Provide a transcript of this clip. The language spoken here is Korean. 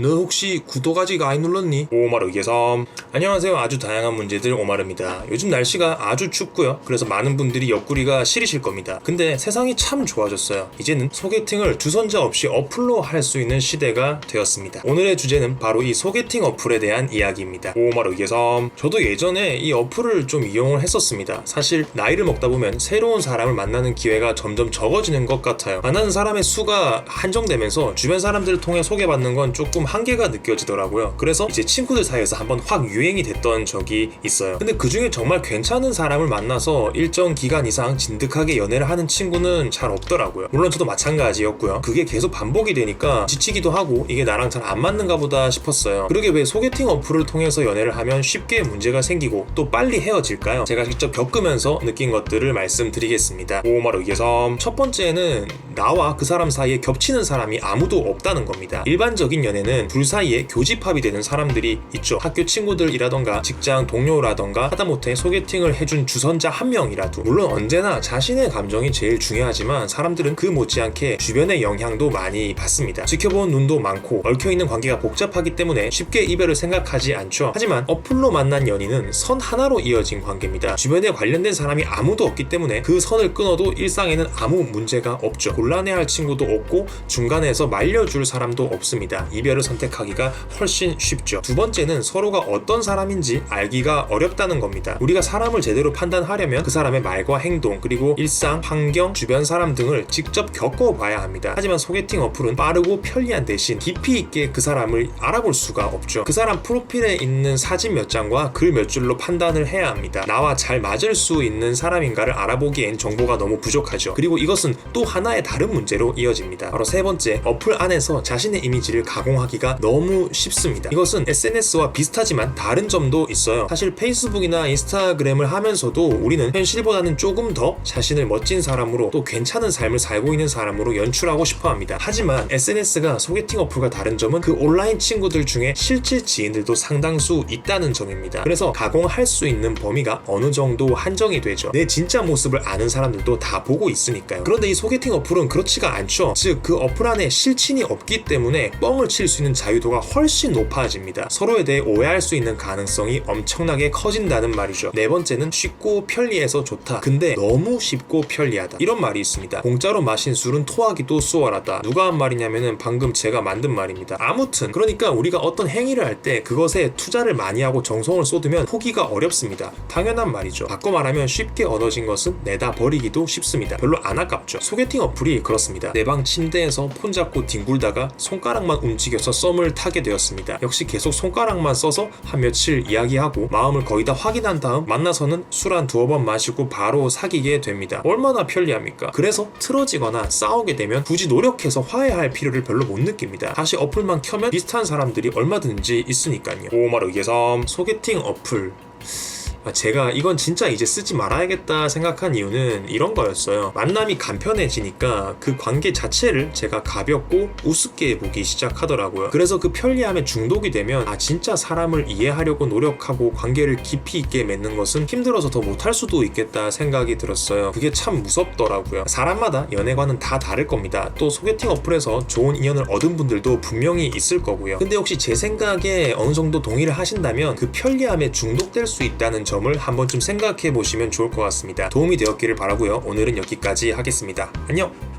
너 혹시 구독 아직 안 눌렀니? 오마르 예섬 안녕하세요. 아주 다양한 문제들 오마르입니다. 요즘 날씨가 아주 춥고요. 그래서 많은 분들이 옆구리가 시리실 겁니다. 근데 세상이 참 좋아졌어요. 이제는 소개팅을 주선자 없이 어플로 할 수 있는 시대가 되었습니다. 오늘의 주제는 바로 이 소개팅 어플에 대한 이야기입니다. 오마르 예섬 저도 예전에 이 어플을 좀 이용을 했었습니다. 사실 나이를 먹다 보면 새로운 사람을 만나는 기회가 점점 적어지는 것 같아요. 만나는 사람의 수가 한정되면서 주변 사람들을 통해 소개받는 건 조금 한계가 느껴지더라고요. 그래서 이제 친구들 사이에서 한번 확 유행이 됐던 적이 있어요. 근데 그 중에 정말 괜찮은 사람을 만나서 일정 기간 이상 진득하게 연애를 하는 친구는 잘 없더라고요. 물론 저도 마찬가지였고요. 그게 계속 반복이 되니까 지치기도 하고 이게 나랑 잘 안 맞는가 보다 싶었어요. 그러게 왜 소개팅 어플을 통해서 연애를 하면 쉽게 문제가 생기고 또 빨리 헤어질까요? 제가 직접 겪으면서 느낀 것들을 말씀드리겠습니다. 오마르 예섬 첫 번째는 나와 그 사람 사이에 겹치는 사람이 아무도 없다는 겁니다. 일반적인 연애는 둘 사이에 교집합이 되는 사람들이 있죠. 학교 친구들이라던가 직장 동료라던가 하다못해 소개팅을 해준 주선자 한 명이라도 물론 언제나 자신의 감정이 제일 중요하지만 사람들은 그 못지않게 주변의 영향도 많이 받습니다. 지켜본 눈도 많고 얽혀있는 관계가 복잡하기 때문에 쉽게 이별을 생각하지 않죠. 하지만 어플로 만난 연인은 선 하나로 이어진 관계입니다. 주변에 관련된 사람이 아무도 없기 때문에 그 선을 끊어도 일상에는 아무 문제가 없죠. 곤란해할 친구도 없고 중간에서 말려줄 사람도 없습니다. 이별 을 선택하기가 훨씬 쉽죠. 두 번째는 서로가 어떤 사람인지 알기가 어렵다는 겁니다. 우리가 사람을 제대로 판단하려면 그 사람의 말과 행동 그리고 일상, 환경, 주변 사람 등을 직접 겪어봐야 합니다. 하지만 소개팅 어플은 빠르고 편리한 대신 깊이 있게 그 사람을 알아볼 수가 없죠. 그 사람 프로필에 있는 사진 몇 장과 글 몇 줄로 판단을 해야 합니다. 나와 잘 맞을 수 있는 사람인가를 알아보기엔 정보가 너무 부족하죠. 그리고 이것은 또 하나의 다른 문제로 이어집니다. 바로 세 번째, 어플 안에서 자신의 이미지를 가공하기 가 너무 쉽습니다. 이것은 SNS와 비슷하지만 다른 점도 있어요. 사실 페이스북이나 인스타그램을 하면서도 우리는 현실보다는 조금 더 자신을 멋진 사람으로 또 괜찮은 삶을 살고 있는 사람으로 연출하고 싶어 합니다. 하지만 SNS가 소개팅 어플과 다른 점은 그 온라인 친구들 중에 실제 지인들도 상당수 있다는 점입니다. 그래서 가공할 수 있는 범위가 어느 정도 한정이 되죠. 내 진짜 모습을 아는 사람들도 다 보고 있으니까요. 그런데 이 소개팅 어플은 그렇지가 않죠. 즉, 그 어플 안에 실친이 없기 때문에 뻥을 칠 수 있는 자유도가 훨씬 높아집니다. 서로에 대해 오해할 수 있는 가능성이 엄청나게 커진다는 말이죠. 네 번째는 쉽고 편리해서 좋다. 근데 너무 쉽고 편리하다. 이런 말이 있습니다. 공짜로 마신 술은 토하기도 수월하다. 누가 한 말이냐면은 방금 제가 만든 말입니다. 아무튼 그러니까 우리가 어떤 행위를 할 때 그것에 투자를 많이 하고 정성을 쏟으면 포기가 어렵습니다. 당연한 말이죠. 바꿔 말하면 쉽게 얻어진 것은 내다 버리기도 쉽습니다. 별로 안 아깝죠. 소개팅 어플이 그렇습니다. 내 방 침대에서 폰 잡고 뒹굴다가 손가락만 움직여서 썸을 타게 되었습니다. 역시 계속 손가락만 써서 한 며칠 이야기하고 마음을 거의 다 확인한 다음 만나서는 술 한 두어 번 마시고 바로 사귀게 됩니다. 얼마나 편리합니까? 그래서 틀어지거나 싸우게 되면 굳이 노력해서 화해할 필요를 별로 못 느낍니다. 다시 어플만 켜면 비슷한 사람들이 얼마든지 있으니까요. 오마르 예섬 소개팅 어플 아, 제가 이건 진짜 이제 쓰지 말아야겠다 생각한 이유는 이런 거였어요. 만남이 간편해지니까 그 관계 자체를 제가 가볍고 우습게 보기 시작하더라고요. 그래서 그 편리함에 중독이 되면 아 진짜 사람을 이해하려고 노력하고 관계를 깊이 있게 맺는 것은 힘들어서 더 못할 수도 있겠다 생각이 들었어요. 그게 참 무섭더라고요. 사람마다 연애관은 다 다를 겁니다. 또 소개팅 어플에서 좋은 인연을 얻은 분들도 분명히 있을 거고요. 근데 혹시 제 생각에 어느 정도 동의를 하신다면 그 편리함에 중독될 수 있다는 점을 한 번쯤 생각해 보시면 좋을 것 같습니다. 도움이 되었기를 바라고요. 오늘은 여기까지 하겠습니다. 안녕.